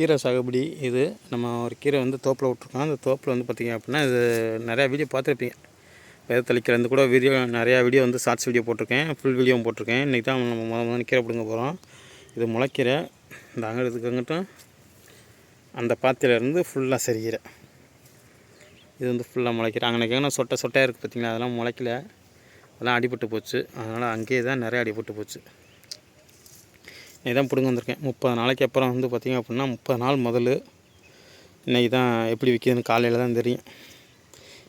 கீரை சாகுபடி இது. நம்ம ஒரு கீரை வந்து தோப்பில் விட்ருக்கோம் அந்த தோப்பில் வந்து பார்த்திங்க அப்படின்னா இது நிறையா வீடியோ பார்த்துருப்பீங்க விதை தெளிக்கிறது கூட வீடியோ நிறையா வீடியோ வந்து ஷார்ட்ஸ் வீடியோ போட்டிருக்கேன். ஃபுல் வீடியோவும் போட்டிருக்கேன். இன்றைக்கி தான் நம்ம முத முதல்ல கீரை பிடுங்க போகிறோம் இது முளைக்கீரை. இந்த அங்கிட்டத்துக்கு அங்கிட்டும் அந்த பாத்தியிலேருந்து ஃபுல்லாக சரிகீரை இது வந்து ஃபுல்லாக முளைக்கீரை. அங்கே எங்கே சொட்டை சொட்டையாக இருக்குது பார்த்தீங்களா அதெல்லாம் முளைக்கல. அதெல்லாம் அடிபட்டு போச்சு. அதனால் அங்கேயே தான் நிறையா அடிபட்டு போச்சு. இன்றைக்கி தான் பிடுங்க வந்திருக்கேன். முப்பது நாளைக்கு அப்புறம் வந்து பார்த்திங்க அப்படின்னா முப்பது நாள் முதல்ல இன்றைக்கி தான் எப்படி விற்கிதுன்னு காலையில் தான் தெரியும்.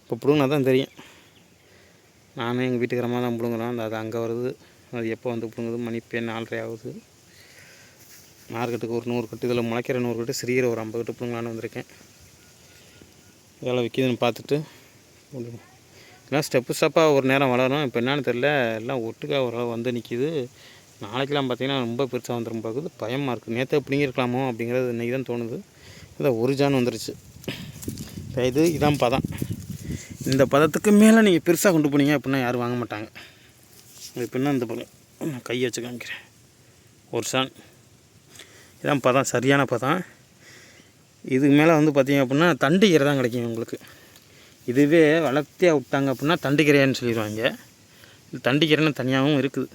இப்போ பிடுங்கினா தான் தெரியும். நானும் எங்கள் வீட்டுக்காரமாக தான் பிடுங்குறோம். அந்த அது அங்கே வருது. அது எப்போ வந்து பிடுங்குது? மணி இப்போ நாலரை ஆகுது. மார்க்கெட்டுக்கு ஒரு நூறு கட்டு இதில் முளைக்கிற நூறு கட்டு சிறிய ஒரு ஐம்பது கட்டு பிடுங்கலான்னு வந்திருக்கேன். இதெல்லாம் விற்கிதுன்னு பார்த்துட்டு முடியும் எல்லாம் ஸ்டெப்பு ஸ்டெப்பாக ஒரு நேரம் வளரும் இப்போ என்னென்னு தெரில எல்லாம் ஒட்டுக்கா ஓரளவு வந்து நிற்கிது நாளைக்கெல்லாம் பார்த்தீங்கன்னா ரொம்ப பெருசாக வந்துடும் பார்க்குது பயமாக இருக்குது நேற்று பிடிங்கிருக்கலாமோ அப்படிங்கிறது இன்றைக்கி தான் தோணுது. இதை ஒரு ஜான் வந்துருச்சு. இப்போ இது இதான் பதம். இந்த பதத்துக்கு மேலே நீங்கள் பெருசாக கொண்டு போனீங்க அப்படின்னா யாரும் வாங்க மாட்டாங்க. இப்போ என்ன இந்த பதம்? நான் கையை வச்சு காமிக்கிறேன். ஒரு சான் இதான் பதம் சரியான பதம். இதுக்கு மேலே வந்து பார்த்தீங்க அப்படின்னா தண்டுக்கீரை தான் கிடைக்கும் உங்களுக்கு. இதுவே வளர்த்தியாக விட்டாங்க அப்படின்னா தண்டுக்கீரைன்னு சொல்லிடுவாங்க. தண்டு கீரைன்னு தனியாகவும் இருக்குது.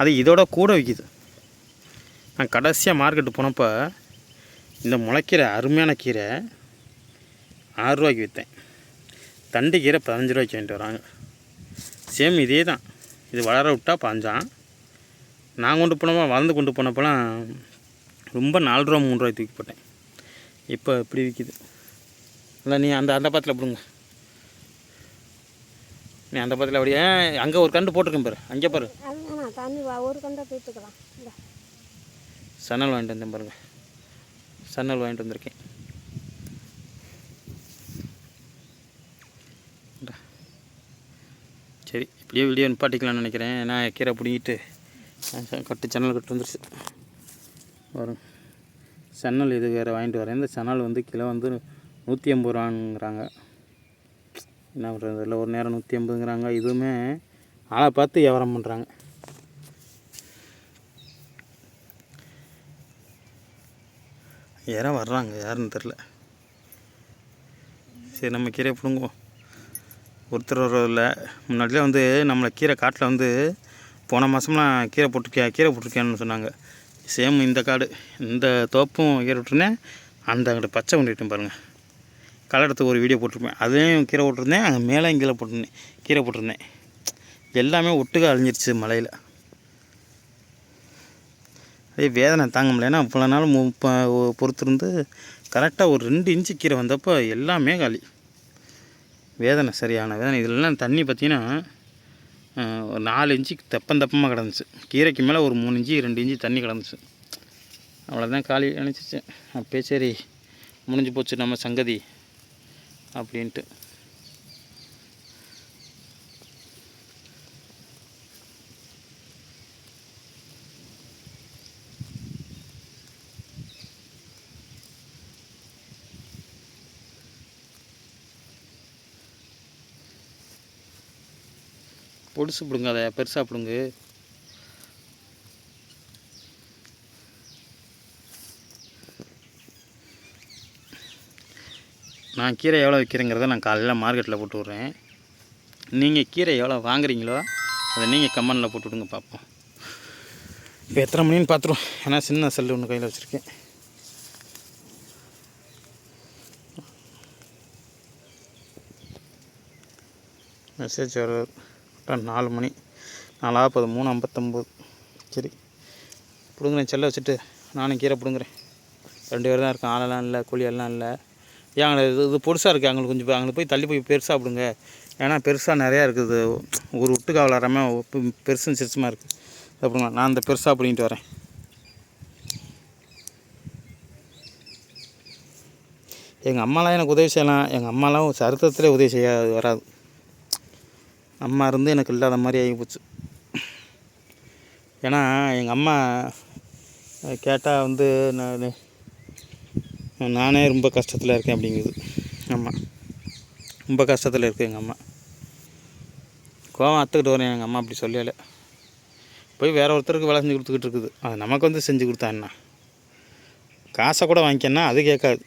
அது இதோட கூட விற்கிது நான் கடைசியாக மார்க்கெட்டு போனப்போ இந்த முளைக்கீரை அருமையான கீரை ஆறுரூவாய்க்கு விற்றேன் தண்டு கீரை பதினஞ்சு ரூபாய்க்கு வாங்கிட்டு வராங்க. சேம் இதே தான் இது வளர விட்டால் பாஞ்சான். நான் கொண்டு போனப்போ வளர்ந்து கொண்டு போனப்போலாம் ரொம்ப நாலு ரூபா மூணு ரூபாய்க்கு தூக்கி போட்டேன். இப்போ இப்படி விற்கிது இல்லை நீ அந்த அந்த பத்தில் பிடுங்க. நீ அந்த பத்தில் அப்படியே அங்கே ஒரு கண்டு போட்டிருக்கேன் பாரு. அங்கே பாரு. தண்ணி வா- ஒரு கண்டா போயிட்டுக்கலாம் இந்த. சன்னல் வாங்கிட்டு வந்தேன் பாருங்க. சன்னல் வாங்கிட்டு வந்திருக்கேன். சரி இப்படியே வீடியோ நிப்பாட்டிக்கலாம்னு நினைக்கிறேன். நான் கீரை பிடிங்கிட்டு கட்டு சன்னல் கட்டு வந்துருச்சு. வரும் சன்னல் இது வேறு வாங்கிட்டு வரேன். இந்த சன்னல் வந்து கிலோ வந்து நூற்றி ஐம்பது ரூபாங்கிறாங்க. என்ன பண்ணுறது இல்லை ஒரு நேரம் நூற்றி ஐம்பதுங்கிறாங்க. இதுவுமே ஆளை பார்த்து வியாபாரம் பண்ணுறாங்க யாரோ வர்றாங்க யாருன்னு தெரில சரி நம்ம கீரையை பிடுங்குவோம். ஒருத்தர் வரதில்ல முன்னாடிலாம் வந்து நம்மளை கீரை காட்டில் வந்து போன மாதம்லாம் கீரை போட்டிருக்கியா கீரை போட்டிருக்கியான்னு சொன்னாங்க. சேம் இந்த காடு இந்த தோப்பும் கீரை விட்டுருந்தேன். அந்த அங்கிட்ட பச்சை கொண்டுட்டேன் பாருங்கள் கலடத்துக்கு ஒரு வீடியோ போட்டிருப்பேன். அதையும் கீரை போட்டிருந்தேன் அங்கே மேலே கீழே போட்டிருந்தேன் கீரை போட்டிருந்தேன். எல்லாமே ஒட்டுக்கா அழிஞ்சிருச்சு மலையில். அதே வேதனை தாங்க முடியல. ஏன்னா இவ்வளோ நாள் முப்ப பொறுத்திருந்து கரெக்டாக ஒரு ரெண்டு இன்ச்சு கீரை வந்தப்போ எல்லாமே காலி. வேதனை சரியான வேதனை. இதெல்லாம் தண்ணி பார்த்தீங்கன்னா ஒரு நாலு இன்ச்சு தெப்பம் தெப்பமாக கிடந்துச்சு. கீரைக்கு மேலே ஒரு மூணு இன்ச்சு ரெண்டு இன்ச்சு தண்ணி கிடந்துச்சு. அவ்வளோதான் காலி நினச்சிச்சு அப்பே சரி முடிஞ்சு போச்சு நம்ம சங்கதி அப்படின்ட்டு. பொடுசு பிடுங்க அதை பெருசாக பிடுங்க. நான் கீரை எவ்வளோ விற்கிறேங்கிறத நான் காலையில் மார்க்கெட்டில் போட்டு விட்றேன். நீங்கள் கீரை எவ்வளோ வாங்குறீங்களோ அதை நீங்கள் கமெண்டில் போட்டு விடுங்க பார்ப்போம் இப்போ எத்தனை மணின்னு பார்த்துருவோம் ஏன்னா சின்ன செல்லு ஒன்று கையில் வச்சுருக்கேன். மெசேஜ் கரெக்டாக நாலு மணி. நாலாப்பது மூணு ஐம்பத்தொம்போது. சரி. பிடுங்குறேன். செல்ல வச்சுட்டு நானும் கீரை பிடுங்குறேன். ரெண்டு பேர் தான் இருக்கேன் ஆளெல்லாம் இல்லை கூலியெல்லாம் இல்லை. ஏன் அங்கே இது இது பொருசாக இருக்குது அவங்களுக்கு கொஞ்சம் அங்கே போய் தள்ளி போய் பெருசாக பிடுங்க. ஏன்னா பெருசாக நிறையா இருக்குது. ஒரு விட்டுக்கா வளராமல் பெருசும் சிறுசுமாக இருக்குது அப்படிங்களா நான் அந்த பெருசாக பிடிங்கிட்டு வரேன். எங்கள் அம்மாலாம் எனக்கு உதவி செய்யலாம். எங்கள் அம்மாலாம் சரித்திரத்திலே உதவி செய்ய வராது. அம்மா இருந்து எனக்கு இல்லாத மாதிரி ஆகி போச்சு. ஏன்னா எங்கள் அம்மா கேட்டால் வந்து நான் நானே ரொம்ப கஷ்டத்தில் இருக்கேன் அப்படிங்குது. ஆமாம் ரொம்ப கஷ்டத்தில் இருக்குது எங்கள் அம்மா. கோவம் அத்துக்கிட்டு வரேன் எங்கள் அம்மா அப்படி சொல்லலை. போய் வேறு ஒருத்தருக்கு வேலை செஞ்சு கொடுத்துக்கிட்டு இருக்குது. அது நமக்கு வந்து செஞ்சு கொடுத்தா என்ன? காசை கூட வாங்கிக்கன்னா அது கேட்காது.